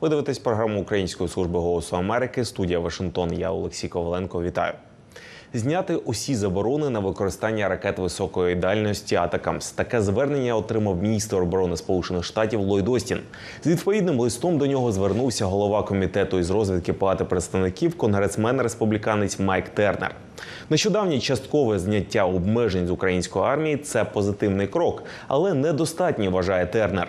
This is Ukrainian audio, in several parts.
Ви дивитесь програму Української служби голосу Америки. Студія Вашингтон. Я Олексій Коваленко. Вітаю. Зняти усі заборони на використання ракет високої дальності Атакамс. Таке звернення отримав міністр оборони Сполучених Штатів Ллойд Остін. З відповідним листом до нього звернувся голова комітету із розвідки Палати представників, конгресмен республіканець Майк Тернер. Нещодавнє часткове зняття обмежень з української армії це позитивний крок, але недостатній, вважає Тернер.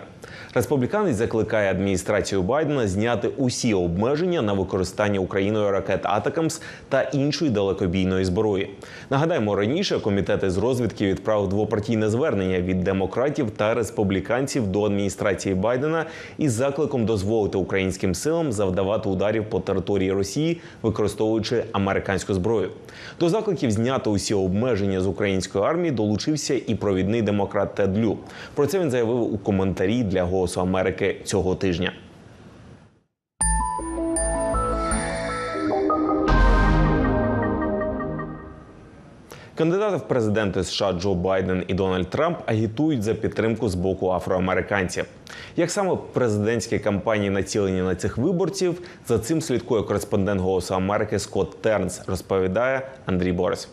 Республіканець закликає адміністрацію Байдена зняти усі обмеження на використання Україною ракет Атакамс та іншої далекобійної зброї. Нагадаємо, раніше комітет із розвідки відправив двопартійне звернення від демократів та республіканців до адміністрації Байдена із закликом дозволити українським силам завдавати ударів по території Росії, використовуючи американську зброю. До закликів зняти усі обмеження з української армії долучився і провідний демократ Тед Лю. Про це він заявив у коментарі для Голосу Америки цього тижня. Кандидати в президенти США Джо Байден і Дональд Трамп агітують за підтримку з боку афроамериканців. Як саме президентські кампанії націлені на цих виборців, за цим слідкує кореспондент Голосу Америки Скотт Тернс, розповідає Андрій Борис.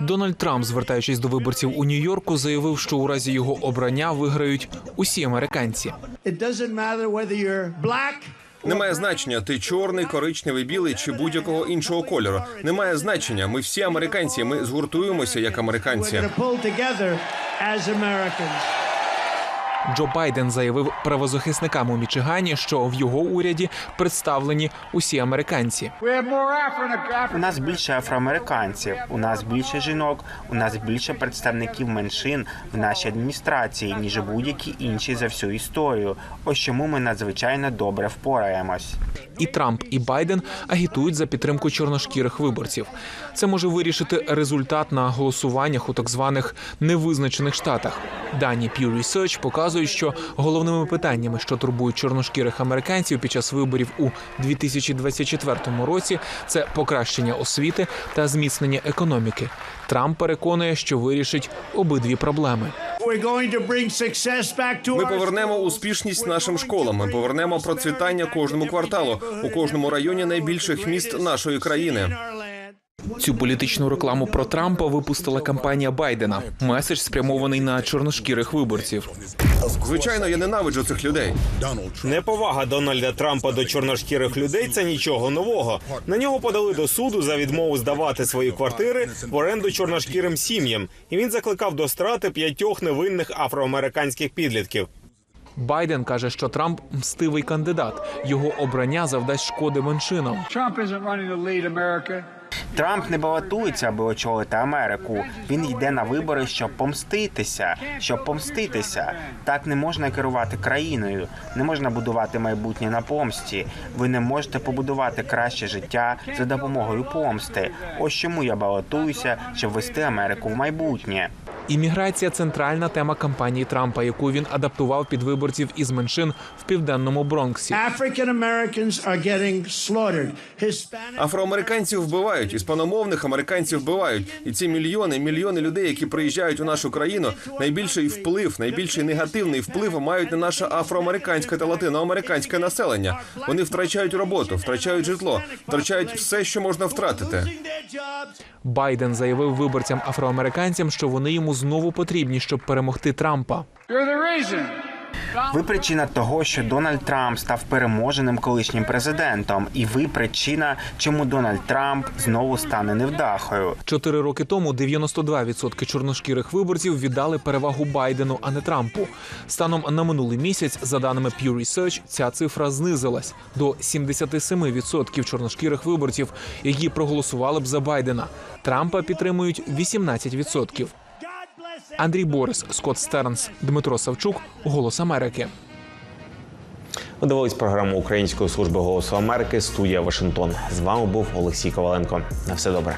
Дональд Трамп, звертаючись до виборців у Нью-Йорку, заявив, що у разі його обрання виграють усі американці. Немає значення, ти чорний, коричневий, білий чи будь-якого іншого кольору. Немає значення. Ми всі американці. Ми згуртуємося як we're американці. Джо Байден заявив правозахисникам у Мічигані, що в його уряді представлені усі американці. У нас більше афроамериканців, у нас більше жінок, у нас більше представників меншин в нашій адміністрації, ніж будь-які інші за всю історію. Ось чому ми надзвичайно добре впораємось. І Трамп, і Байден агітують за підтримку чорношкірих виборців. Це може вирішити результат на голосуваннях у так званих невизначених штатах. Дані Pew Research показують, що головними питаннями, що турбують чорношкірих американців під час виборів у 2024 році, це покращення освіти та зміцнення економіки. Трамп переконує, що вирішить обидві проблеми. Ми повернемо успішність нашим школам. Ми повернемо процвітання кожному кварталу у кожному районі найбільших міст нашої країни. Цю політичну рекламу про Трампа випустила кампанія Байдена. Меседж спрямований на чорношкірих виборців. Звичайно, я ненавиджу цих людей. Неповага Дональда Трампа до чорношкірих людей це нічого нового. На нього подали до суду за відмову здавати свої квартири в оренду чорношкірим сім'ям, і він закликав до страти п'ятьох невинних афроамериканських підлітків. Байден каже, що Трамп мстивий кандидат. Його обрання завдасть шкоди меншинам. Трамп не балотується, аби очолити Америку. Він йде на вибори, щоб помститися. Щоб помститися. Так не можна керувати країною. Не можна будувати майбутнє на помсті. Ви не можете побудувати краще життя за допомогою помсти. Ось чому я балотуюся, щоб вести Америку в майбутнє. Імміграція центральна тема кампанії Трампа, яку він адаптував під виборців із меншин в південному Бронксі. Афроамериканців вбивають, іспаномовних американців вбивають. І ці мільйони, мільйони людей, які приїжджають у нашу країну, найбільший вплив, найбільший негативний вплив мають на наше афроамериканське та латиноамериканське населення. Вони втрачають роботу, втрачають житло, втрачають все, що можна втратити. Байден заявив виборцям афроамериканцям, що вони йому знову потрібні, щоб перемогти Трампа. You're the reason. Ви причина того, що Дональд Трамп став переможеним колишнім президентом, і ви причина, чому Дональд Трамп знову стане невдахою. Чотири роки тому 92% чорношкірих виборців віддали перевагу Байдену, а не Трампу. Станом на минулий місяць, за даними Pew Research, ця цифра знизилась до 77% чорношкірих виборців, які проголосували б за Байдена. Трампа підтримують 18%. Андрій Борис, Скотт Стернс, Дмитро Савчук, Голос Америки. Ви дивились програму Української служби голосу Америки. Студія Вашингтон. З вами був Олексій Коваленко. На все добре.